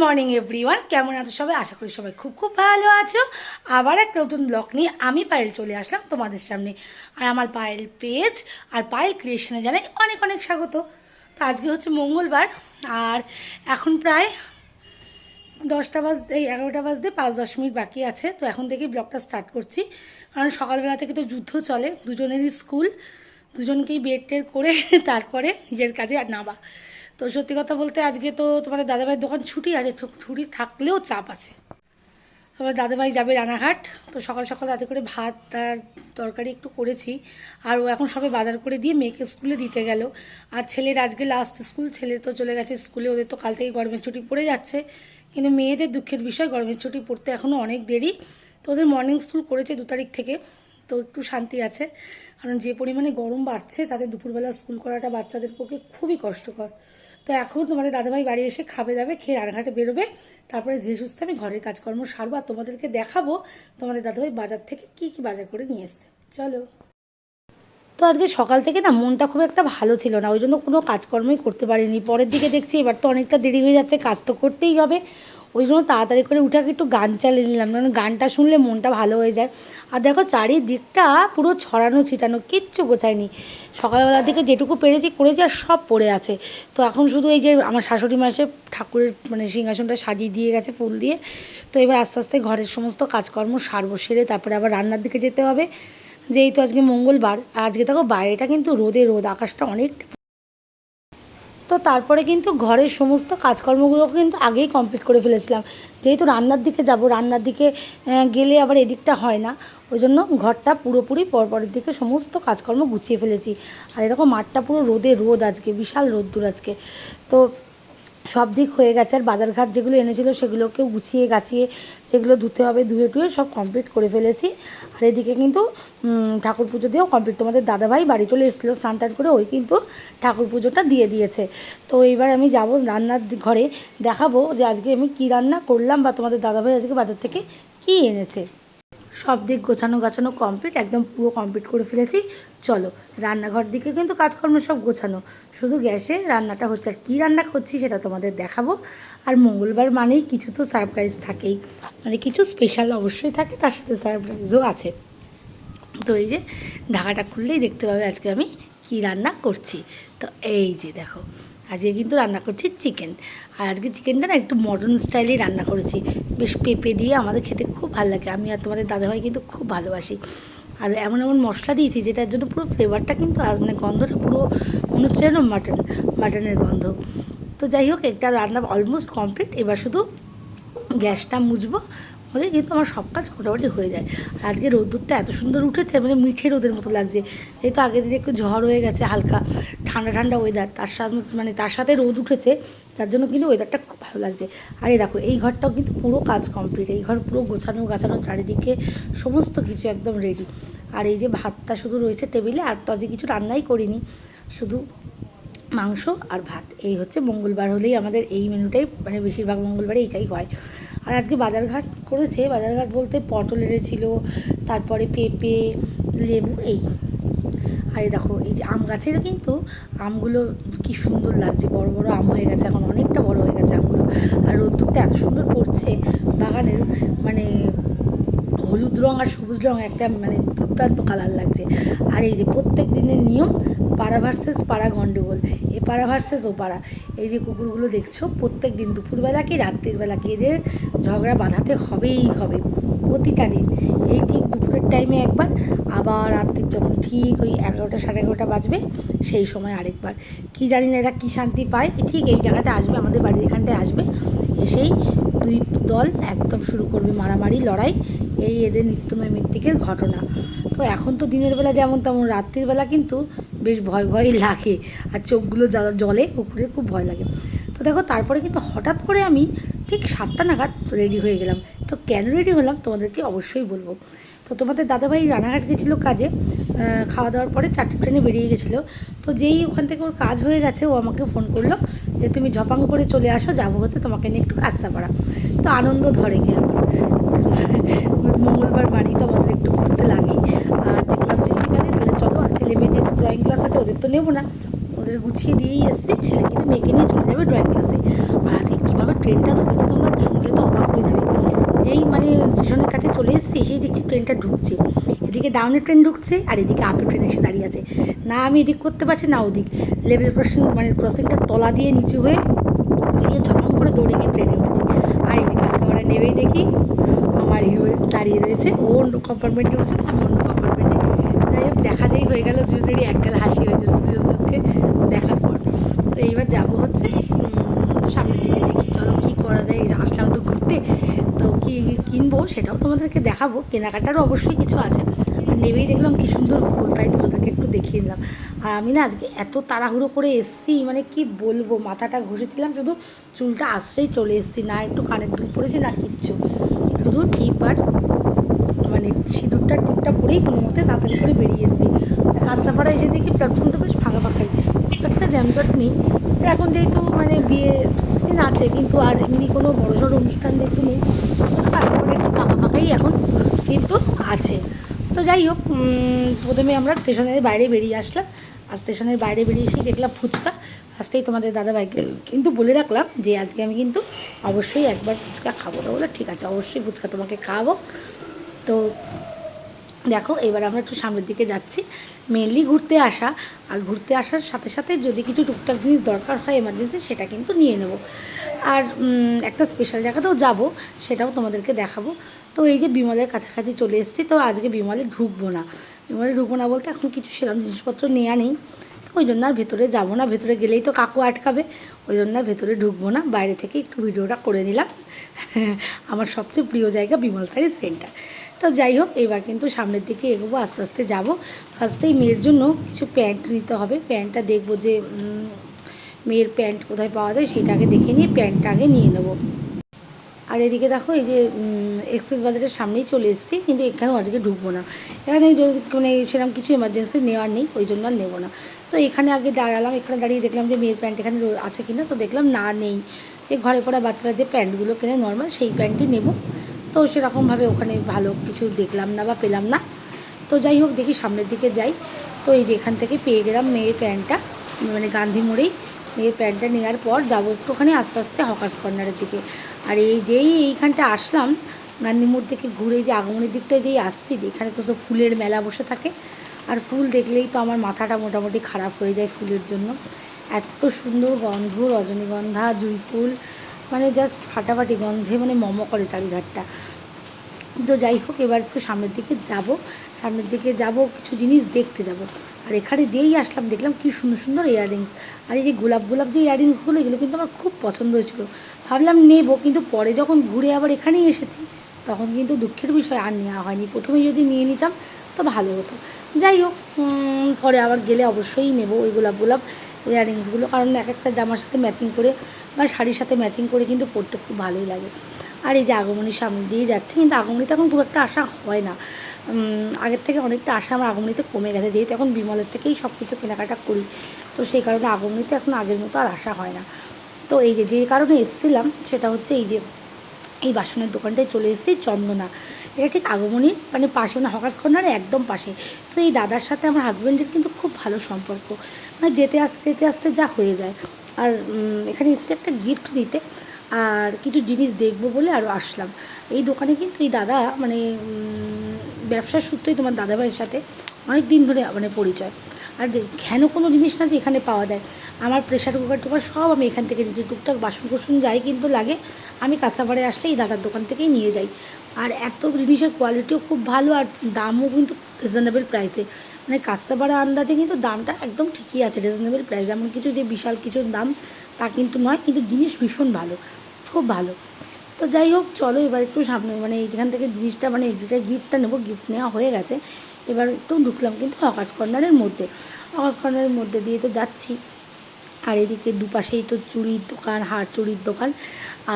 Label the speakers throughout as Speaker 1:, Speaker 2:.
Speaker 1: Morning everyone কেমন আছো সবাই? আশা করি সবাই খুব খুব ভালো আছো। আবার একটা নতুন ব্লগ নিয়ে আমি পায়েল চলে আসলাম তোমাদের সামনে। আর আমার পায়েল পেজ আর পায়েল ক্রিয়েশনে জানাই অনেক অনেক স্বাগত। তো আজকে হচ্ছে মঙ্গলবার, আর এখন প্রায় দশটা বাজতে, এই এগারোটা বাজতে পাঁচ দশ মিনিট বাকি আছে। তো এখন থেকেই ব্লগটা স্টার্ট করছি। কারণ সকালবেলা থেকে তো যুদ্ধ চলে, দুজনেরই স্কুল দুজনকেই বেড টের করে তারপরে নিজের কাজে আর নামা। তো সত্যি কথা বলতে আজকে তো তোমাদের দাদাভাইয়ের দোকান ছুটি আছে ছুটি থাকলেও চাপ আছে। তোমার দাদাভাই যাবে রানাঘাট, তো সকাল সকাল রাতে করে ভাত আর তরকারি একটু করেছি। আর ও এখন সবে বাজার করে দিয়ে মেয়েকে স্কুলে দিতে গেল। আর ছেলের আজকে লাস্ট স্কুল ছেলে তো চলে গেছে স্কুলে, ওদের তো কাল থেকে গরমের ছুটি পড়ে যাচ্ছে। কিন্তু মেয়েদের দুঃখের বিষয়, গরমের ছুটি পড়তে এখনও অনেক দেরি। তো ওদের মর্নিং স্কুল করেছে দু তারিখ থেকে, তো একটু শান্তি আছে। কারণ যে পরিমাণে গরম বাড়ছে তাদের দুপুরবেলা স্কুল করাটা বাচ্চাদের পক্ষে খুবই কষ্টকর। তো এখন তোমাদের দাদাভাই বাড়ি এসে খাবে যাবে খেয়ে রানাঘাটে বেরোবে। তারপরে ধীরে সুস্থে আমি ঘরের কাজকর্ম সারবো আর তোমাদেরকে দেখাবো তোমাদের দাদাভাই বাজার থেকে কি কি বাজার করে নিয়ে এসছে। চলো। তো আজকে সকাল থেকে না মনটা খুব একটা ভালো ছিল না, ওই জন্য কোনো কাজকর্মই করতে পারিনি। পরের দিকে দেখছি এবার তো অনেকটা দেরি হয়ে যাচ্ছে, কাজ তো করতেই হবে। ওই জন্য তাড়াতাড়ি করে উঠে একটু গান চালিয়ে নিলাম কারণ গানটা শুনলে মনটা ভালো হয়ে যায়। আর দেখো চারিদিকটা পুরো ছড়ানো ছিটানো, কিচ্ছু গোছায়নি। সকালবেলার দিকে যেটুকু পেরেছি করেছি আর সব পড়ে আছে। তো এখন শুধু এই যে আমার শাশুড়ি মা এসে ঠাকুরের মানে সিংহাসনটা সাজিয়ে দিয়ে গেছে ফুল দিয়ে। তো এবার আস্তে আস্তে ঘরের সমস্ত কাজকর্ম সারবো, সেরে তারপরে আবার রান্নার দিকে যেতে হবে। যেহেতু আজকে মঙ্গলবার আজকে দেখো বাইরেটা কিন্তু রোদে রোদ, আকাশটা অনেকটা তো তারপরে কিন্তু ঘরের সমস্ত কাজকর্মগুলোকে কিন্তু আগেই কমপ্লিট করে ফেলেছিলাম। যেহেতু রান্নার দিকে যাব, রান্নার দিকে গেলে আবার এদিকটা হয় না। ওই জন্য ঘরটা পুরোপুরি পরপরের দিকে সমস্ত কাজকর্ম গুছিয়ে ফেলেছি। আর এরকম মাঠটা পুরো রোদে রোদ আজকে, বিশাল রোদ্দুর আজকে। তো সব দিক হয়ে গেছে। আর বাজারঘাট যেগুলো এনেছিল সেগুলোকেও গুছিয়ে গাছিয়ে যেগুলো ধুতে হবে, ধুয়ে টুয়ে সব কমপ্লিট করে ফেলেছি। আর এদিকে কিন্তু ঠাকুর পুজো দিয়েও কমপ্লিট তোমাদের দাদাভাই বাড়ি চলে এসেছিল, স্নান টান করে ওই কিন্তু ঠাকুর পুজোটা দিয়ে দিয়েছে। তো এইবার আমি যাব রান্নার ঘরে দেখাবো যে আজকে আমি কী রান্না করলাম বা তোমাদের দাদাভাই আজকে বাজার থেকে কী এনেছে। সব দিক গোছানো গাছানো কমপ্লিট একদম পুরো কমপ্লিট করে ফেলেছি। চলো, রান্নাঘর দিকে কিন্তু কাজকর্ম সব গোছানো। শুধু গ্যাসে রান্নাটা হচ্ছে আর কী রান্না করছি সেটা তোমাদের দেখাবো। আর মঙ্গলবার মানেই কিছু তো সারপ্রাইজ থাকেই। মানে কিছু স্পেশাল অবশ্যই থাকে, তার সাথে সারপ্রাইজও আছে। তো এই যে ঢাকাটা খুললেই দেখতে পাবে আজকে আমি কী রান্না করছি। তো এই যে দেখো আজকে কিন্তু রান্না করছি চিকেন আর আজকে চিকেনটা না একটু মডার্ন স্টাইলেই রান্না করেছি। বেশ পেঁপে দিয়ে আমাদের খেতে খুব ভালো লাগে। আমি আর তোমাদের দাদাভাই কিন্তু খুব ভালোবাসি। আর এমন এমন মশলা দিয়েছি যেটার জন্য পুরো ফ্লেভারটা কিন্তু আর মানে গন্ধটা পুরো মনে হচ্ছে যেন মাটন মাটনের গন্ধ। তো যাই হোক, একটা রান্না অলমোস্ট কমপ্লিট এবার শুধু গ্যাসটা মুছবো। হলে কিন্তু আমার সব কাজ মোটামুটি হয়ে যায়। আর আজকে রোদ্দুরটা এত সুন্দর উঠেছে মানে মিঠে রোদের মতো লাগছে। যেহেতু আগের দিনে একটু ঝড় হয়ে গেছে, হালকা ঠান্ডা ঠান্ডা ওয়েদার তার সাথে মানে তার সাথে রোদ উঠেছে, তার জন্য কিন্তু ওয়েদারটা খুব ভালো লাগছে। আর এই দেখো, এই ঘরটাও কিন্তু পুরো কাজ কমপ্লিট এই ঘর পুরো গোছানো গাছানো চারিদিকে সমস্ত কিছু একদম রেডি আর এই যে ভাতটা শুধু রয়েছে টেবিলে, আর তো আজকে কিছু রান্নাই করিনি, শুধু মাংস আর ভাত। এই হচ্ছে মঙ্গলবার হলেই আমাদের এই মেনুটাই মানে বেশিরভাগ মঙ্গলবারে এইটাই হয়। আর আজকে বাজারঘাট করেছে, বাজারঘাট বলতে পটল এনেছিল, তারপরে পেঁপে, লেবু, এই। আর দেখো, এই যে আম গাছেরও কিন্তু আমগুলো কি সুন্দর লাগছে, বড় বড় আম হয়ে গেছে, এখন অনেকটা বড় হয়ে গেছে আমগুলো। আর রোদ্দুরটা এত সুন্দর পড়ছে, বাগানের মানে হলুদ রং আর সবুজ রং একটা মানে দুর্দান্ত কালার লাগছে। আর এই যে প্রত্যেক দিনের নিয়ম পাড়া ভার্সেস পাড়া গন্ডগোল, এ পাড়া ভার্সেস ও পাড়া। এই যে কুকুরগুলো দেখছ, প্রত্যেক দিন দুপুরবেলা কি, রাত্রির বেলা কি, এদের ঝগড়া বাঁধাতে হবেই হবে। প্রতিটা দিন। এই ঠিক দুপুরের টাইমে একবার, আবার রাত্রির যখন ঠিক ওই এগারোটা সাড়ে এগারোটা বাজবে, সেই সময় আরেকবার। কি জানি না এরা কী শান্তি পায়। ঠিক এই জায়গাটা আসবে, আমাদের বাড়ির এখানটায় আসবে। এসেই দুই দল একদম শুরু করবে মারামারি, লড়াই। এই এদের নিত্য নৈমিত্তিকের ঘটনা। তো এখন তো দিনের বেলা যেমন তেমন, রাত্রির বেলা কিন্তু বেশ ভয় ভয় লাগে। আর চোখগুলো জলে কুকুরের খুব ভয় লাগে। তো দেখো, তারপরে কিন্তু হঠাৎ করে আমি ঠিক সাতটা নাগাদ রেডি হয়ে গেলাম। তো কেন রেডি হলাম তোমাদেরকে অবশ্যই বলব। তো তোমাদের দাদাভাই রানাঘাট গেছিল কাজে খাওয়া দাওয়ার পরে চারটে ট্রেনে বেরিয়ে গেছিল। তো যেই ওখান থেকে ওর কাজ হয়ে গেছে, ও আমাকে ফোন করল যে, তুমি ঝপাং করে চলে আসো, যাব হচ্ছে তোমাকে নিয়ে একটু কাস্তাপাড়া তো আনন্দ ধরে আমার মঙ্গলবার বাড়ি তো আমাদের একটু ঘুরতে লাগেই আর দেখলাম যে ঠিক আছে তাহলে চলো আর ছেলে ড্রয়িং ক্লাস আছে, ওদের তো নেব না। ওদের গুছিয়ে দিয়েই এসছি ছেলে কিন্তু মেয়েকে নিয়ে চলে যাবে ড্রয়িং ক্লাসে আর আজকে কীভাবে ট্রেনটা ধরেছে তোমরা শুনলে তো অবাক হয়ে যাবে। যেই মানে স্টেশনের কাছে চলে এসেছি, সেই দেখছি ট্রেনটা ঢুকছে। এদিকে ডাউনের ট্রেন ঢুকছে, আর এদিকে আপের ট্রেন এসে দাঁড়িয়ে আছে। না আমি এদিক করতে পারছি, না ওদিক। লেভেল ক্রসিং মানে ক্রসিংটা তলা দিয়ে নিচু হয়ে এদিকে ঝপাম করে দৌড়ে গিয়ে ট্রেনে উঠেছি। আর এদিকে কাস্টমারে নেবেই দেখি। আমার হিরো দাঁড়িয়ে রয়েছে। ও অন্য কম্পার্টমেন্টে বসে আমি অন্য দেখা যাই হয়ে গেল দুজনেরই এক গেলে হাসি হয়েছিল দুজনকে দেখার পর। তো এইবার যাব হচ্ছে সামনের দিকে দেখি চলো কী করা যায়। আসলাম তো ঘুরতে, তো কী কিনবো সেটাও তোমাদেরকে দেখাবো। কেনাকাটারও অবশ্যই কিছু আছে, আর নেমেই দেখলাম কি সুন্দর ফুল, তাই তোমাদেরকে একটু দেখিয়ে নিলাম। আর আমি না আজকে এত তাড়াহুড়ো করে এসছি মানে কি বলব, মাথাটা ঘষেছিলাম, শুধু চুলটা আসতেই চলে এসছি, না একটু কানের দুল পড়েছি, না কিচ্ছু। শুধু টিপ আর মানে সিঁদুরটা পরেই কোনো মতে তাড়াতাড়ি করে বেরিয়ে এসেছি। কাঁচরাপাড়া এসে দেখি প্ল্যাটফর্মটা বেশ ফাঁকা ফাঁকাই একটা জ্যামজট নেই। এখন যেহেতু মানে বিয়ে সিজন আছে, কিন্তু আর এমনি কোনো বড় সড়ো অনুষ্ঠান দেখতে নেই কাঁচরাপাড়া একটু ফাঁকা ফাঁকাই এখন কিন্তু আছে। তো যাই হোক প্রথমে আমরা স্টেশনের বাইরে বেরিয়ে আসলাম। আর স্টেশনের বাইরে বেরিয়ে এসে দেখলাম ফুচকা। ফার্স্টেই তোমাদের দাদাভাইকে কিন্তু বলে রাখলাম যে, আজকে আমি কিন্তু অবশ্যই একবার ফুচকা খাব। তো বলে ঠিক আছে, অবশ্যই ফুচকা তোমাকে খাওয়াবো। তো দেখো, এবার আমরা একটু সামনের দিকে যাচ্ছি। মেনলি ঘুরতে আসা। আর ঘুরতে আসার সাথে সাথে যদি কিছু টুকটাক জিনিস দরকার হয় এমার্জেন্সি সেটা কিন্তু নিয়ে নেব। আর একটা স্পেশাল জায়গাতেও যাব, সেটাও তোমাদেরকে দেখাবো। তো এই যে বিমলের কাছাকাছি চলে এসেছি, তো আজকে বিমলে ঢুকবো না। বিমলে ঢুকবো না বলতে এখন কিছু সেরকম জিনিসপত্র নেওয়া নেই। তো ওই জন্য আর ভেতরে যাব না। ভেতরে গেলেই তো কাকু আটকাবে। ওই জন্য আর ভেতরে ঢুকবো না। বাইরে থেকে একটু ভিডিওটা করে নিলাম। আমার সবচেয়ে প্রিয় জায়গা বিমল সাইড সেন্টার তো যাই হোক, এবার কিন্তু সামনের দিকে এগোবো, আস্তে আস্তে যাব। ফার্স্টেই মেয়ের জন্য কিছু প্যান্ট নিতে হবে। প্যান্টটা দেখব যে মেয়ের প্যান্ট কোথায় পাওয়া যায় সেটা আগে দেখে নিয়ে প্যান্টটা আগে নিয়ে নেব। আর এদিকে দেখো, এই যে এক্সপ্রেস বাজারের সামনেই চলে এসেছি, কিন্তু এখানেও আজকে ঢুকবো না। এখানে মানে সেরকম কিছু এমার্জেন্সি নেওয়ার নেই, ওই জন্য আর নেব না। তো এখানে আগে দাঁড়ালাম, এখানে দাঁড়িয়ে দেখলাম যে মেয়ের প্যান্ট এখানে আছে কিনা, তো দেখলাম না নেই। যে ঘরে পড়া বাচ্চারা যে প্যান্টগুলো কেনে নর্মাল সেই প্যান্টই নেব। তো সেরকমভাবে ওখানে ভালো কিছু দেখলাম না বা পেলাম না। তো যাই হোক, দেখি সামনের দিকে যাই। তো এই যে এখান থেকে পেয়ে গেলাম মেয়ের প্যান্টটা মানে গান্ধী মোড়েই মেয়ের প্যান্টটা নেওয়ার পর যাব একটুখানি আস্তে আস্তে হকার্স কর্নারের দিকে। আর এই যেই এইখানটা আসলাম, গান্ধী মোড় থেকে ঘুরে যে আগমনের দিকটা যেই আসছি, এখানে তো তো ফুলের মেলা বসে থাকে। আর ফুল দেখলেই তো আমার মাথাটা মোটামুটি খারাপ হয়ে যায় ফুলের জন্য। এত সুন্দর গন্ধ, রজনীগন্ধা, জুঁই ফুল মানে জাস্ট ফাটাফাটি গন্ধে মানে মম করে চারিধারটা। তো যাই হোক, এবার একটু সামনের দিকে যাব। সামনের দিকে যাব, কিছু জিনিস দেখতে যাব। আর এখানে যেই আসলাম, দেখলাম কি সুন্দর সুন্দর ইয়াররিংস আর এই যে গোলাপ গোলাপ যে ইয়াররিংসগুলো এগুলো কিন্তু আমার খুব পছন্দ হয়েছিল। ভাবলাম নেব, কিন্তু পরে যখন ঘুরে আবার এখানেই এসেছি, তখন কিন্তু দুঃখের বিষয় আর নেওয়া হয়নি। প্রথমে যদি নিয়ে নিতাম, তো ভালো হতো। যাই হোক পরে আবার গেলে অবশ্যই নেব ওই গোলাপ গোলাপ। ইয়াররিংসগুলো কারণ এক একটা জামার সাথে ম্যাচিং করে বা শাড়ির সাথে ম্যাচিং করে কিন্তু পরতে খুব ভালোই লাগে। আর এই যে আগমনীর সামনে দিয়ে যাচ্ছে, কিন্তু আগমনীতে এখন খুব একটা আশা হয় না। আগের থেকে অনেকটা আশা আমার আগমনীতে কমে গেছে। যেহেতু এখন বিমলের থেকেই সব কিছু কেনাকাটা করি, তো সেই কারণে আগমনীতে এখন আগের মতো আর আশা হয় না। তো এই যে যে কারণে এসেছিলাম, সেটা হচ্ছে এই যে, এই বাসনের দোকানটায় চলে এসেছি চন্দনা। এটা ঠিক আগমনী মানে পাশে মানে হকার্স কর্নারে একদম পাশে। তো এই দাদার সাথে আমার হাজব্যান্ডের কিন্তু খুব ভালো সম্পর্ক। মানে যেতে আসতে যেতে আসতে যা হয়ে যায়। আর এখানে এসেছে একটা গিফট দিতে, আর কিছু জিনিস দেখব বলে আরও আসলাম। এই দোকানে কিন্তু এই দাদা মানে ব্যবসার সূত্রেই তোমার দাদাভাইয়ের সাথে অনেক দিন ধরে মানে পরিচয়। আর যে- কেন জিনিস না যে এখানে পাওয়া যায়? আমার প্রেশার কুকার টুকার সব আমি এখান থেকে নিচ্ছি। টুকটাক বাসন কুসন যাই কিন্তু লাগে, আমি কাঁচাবাড়ে আসলে এই দাদার দোকান থেকেই নিয়ে যাই। আর এত জিনিসের কোয়ালিটিও খুব ভালো, আর দামও কিন্তু রিজনেবল প্রাইসে মানে কাঁচাবাড়া আন্দাজে কিন্তু দামটা একদম ঠিকই আছে রিজনেবল প্রাইস এমন কিছু যে বিশাল কিছু দাম, তা কিন্তু নয়, কিন্তু জিনিস ভীষণ ভালো, খুব ভালো। তো যাই হোক, চলো এবার একটু সামনে মানে এইখান থেকে জিনিসটা মানে যেটা গিফটটা নেব গিফট নেওয়া হয়ে গেছে। এবার একটু ঢুকলাম কিন্তু হকার্স কর্নারের মধ্যে। হকার্স কর্নারের মধ্যে দিয়ে তো যাচ্ছি। আর এদিকে দুপাশেই তো চুড়ির দোকান হাড় চুড়ির দোকান।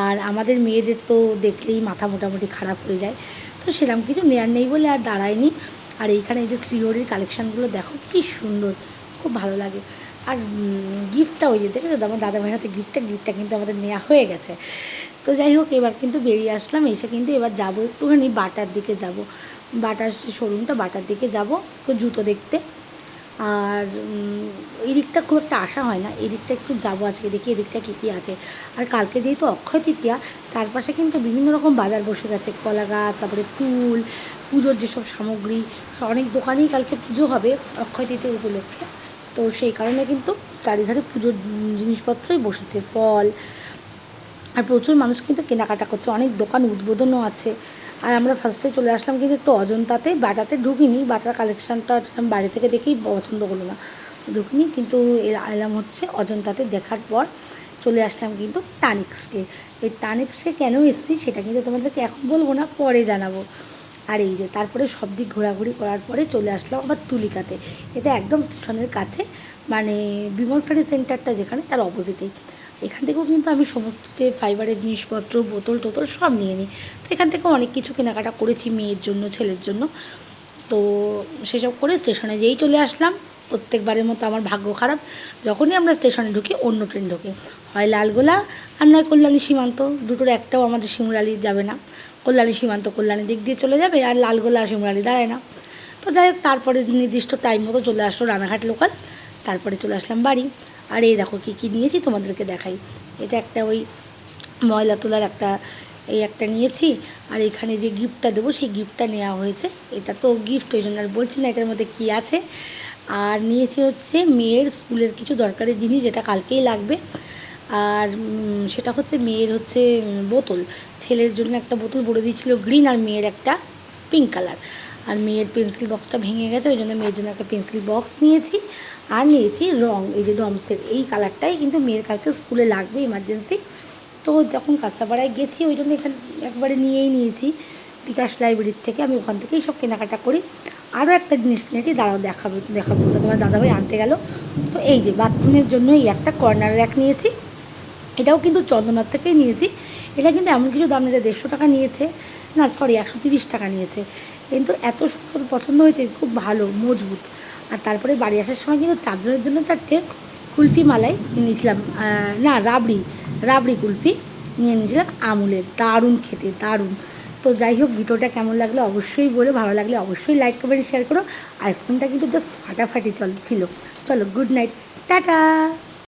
Speaker 1: আর আমাদের মেয়েদের তো দেখলেই মাথা মোটামুটি খারাপ হয়ে যায়। তো সেরকম কিছু নেয়ার নেই বলে আর দাঁড়ায়নি। আর এইখানে এই যে শ্রীহরির কালেকশানগুলো দেখো, কি সুন্দর, খুব ভালো লাগে। আর গিফটটা ওই যে দেখে তো? আমার দাদা ভাইয়ের হাতে গিফটটা গিফটটা কিন্তু আমাদের নেওয়া হয়ে গেছে। তো যাই হোক, এবার কিন্তু বেরিয়ে আসলাম, এসে কিন্তু এবার যাব একটুখানি বাটার দিকে যাব। বাটার শোরুমটা বাটার দিকে যাব তো জুতো দেখতে। আর এই দিকটা খুব একটা আসা হয় না এই দিকটা একটু যাব আজকে, দেখি এদিকটা কী কী আছে। আর কালকে যেহেতু অক্ষয় তৃতীয়া, চারপাশে কিন্তু বিভিন্ন রকম বাজার বসে গেছে কলা গাছ তারপরে ফুল, পুজোর যেসব সামগ্রী অনেক দোকানেই কালকে পুজো হবে অক্ষয় তৃতীয় উপলক্ষে। তো সেই কারণে কিন্তু চারিধারে পুজোর জিনিসপত্রই বসেছে, ফল। আর প্রচুর মানুষ কিন্তু কেনাকাটা করছে, অনেক দোকান উদ্বোধনও আছে। আর আমরা ফার্স্টে চলে আসলাম কিন্তু একটু অজন্তাতে, বাটাতে ঢুকিনি, বাটার কালেকশানটা বাড়ি থেকে দেখেই পছন্দ করল না। ঢুকিনি কিন্তু এলাম হচ্ছে অজন্তাতে দেখার পর চলে আসলাম কিন্তু টানিক্সকে এই টানিক্সে কেন এসেছি সেটা কিন্তু তোমাদেরকে এখন বলব না, পরে জানাব। আর এই যে তারপরে সব দিক ঘোরাঘুরি করার পরে চলে আসলাম আবার তুলিকাতে। এটা একদম স্টেশনের কাছে মানে বিমল শাড়ি সেন্টারটা যেখানে, তার অপোজিটেই এখান থেকেও কিন্তু আমি সমস্ত যে ফাইবারের জিনিসপত্র, বোতল, টোতল সব নিয়ে নিই। তো এখান থেকে অনেক কিছু কেনাকাটা করেছি মেয়ের জন্য, ছেলের জন্য। তো সেসব করে স্টেশনে যেই চলে আসলাম, প্রত্যেকবারের মতো আমার ভাগ্য খারাপ। যখনই আমরা স্টেশনে ঢুকি, অন্য ট্রেন ঢুকে। হয় লালগোলা আর নয় কল্যাণী সীমান্ত। দুটোর একটাও আমাদের শিমুরালি যাবে না। কল্যাণী সীমান্ত কল্যাণী দিক দিয়ে চলে যাবে আর লালগোলা শিমুরালি দাঁড়ায় না। তো যাই হোক, তারপরে নির্দিষ্ট টাইম মতো চলে আসলো রানাঘাট লোকাল তারপরে চলে আসলাম বাড়ি। আর এই দেখো কী কী নিয়েছি তোমাদেরকে দেখাই। এটা একটা ওই ময়লা তোলার একটা, এই একটা নিয়েছি। আর এখানে যে গিফটটা দেবো, সেই গিফটটা নেওয়া হয়েছে। এটা তো গিফট ওই জন্য আর বলছি না এটার মধ্যে কী আছে। আর নিয়েছি হচ্ছে মেয়ের স্কুলের কিছু দরকারি জিনিস, যেটা কালকেই লাগবে। আর সেটা হচ্ছে মেয়ের হচ্ছে বোতল। ছেলের জন্য একটা বোতল ভরে দিয়েছিল গ্রিন আর মেয়ের একটা পিঙ্ক কালার আর মেয়ের পেন্সিল বক্সটা ভেঙে গেছে, ওই জন্য মেয়ের জন্য একটা পেন্সিল বক্স নিয়েছি। আর নিয়েছি রং, এই যে ডমসের এই কালারটাই কিন্তু মেয়ের কালকে স্কুলে লাগবে ইমার্জেন্সি তো যখন কাঁচাপাড়ায় গেছি, ওই জন্য এখানে, একবারে নিয়েই নিয়েছি। বিকাশ লাইব্রেরির থেকে আমি ওখান থেকেই সব কেনাকাটা করি। আরও একটা জিনিস কিনেছি দাঁড়াও দেখাবো দেখাবো তোমার দাদাভাই আনতে গেল। তো এই যে বাথরুমের জন্য এই একটা কর্নার র্যাক নিয়েছি। এটাও কিন্তু চন্দনার থেকেই নিয়েছি। এটা কিন্তু এমন কিছু দাম নিয়েছে দেড়শো টাকা নিয়েছে। না সরি একশো তিরিশ টাকা নিয়েছে। কিন্তু এত সুন্দর পছন্দ হয়েছে, খুব ভালো, মজবুত। আর তারপরে বাড়ি আসার সময় কিন্তু চারজনের জন্য চারটে কুলফি মালাই নিয়েছিলাম। না, রাবড়ি রাবড়ি কুলফি নিয়ে নিয়েছিলাম আমুলের। দারুণ খেতে, দারুণ। তো যাই হোক, ভিডিওটা কেমন লাগল অবশ্যই বলে, ভালো লাগলে অবশ্যই লাইক কমেন্ট শেয়ার করো। আইসক্রিমটা কিন্তু জাস্ট ফাটাফাটি চল, ছিল। চলো গুড নাইট টাটা!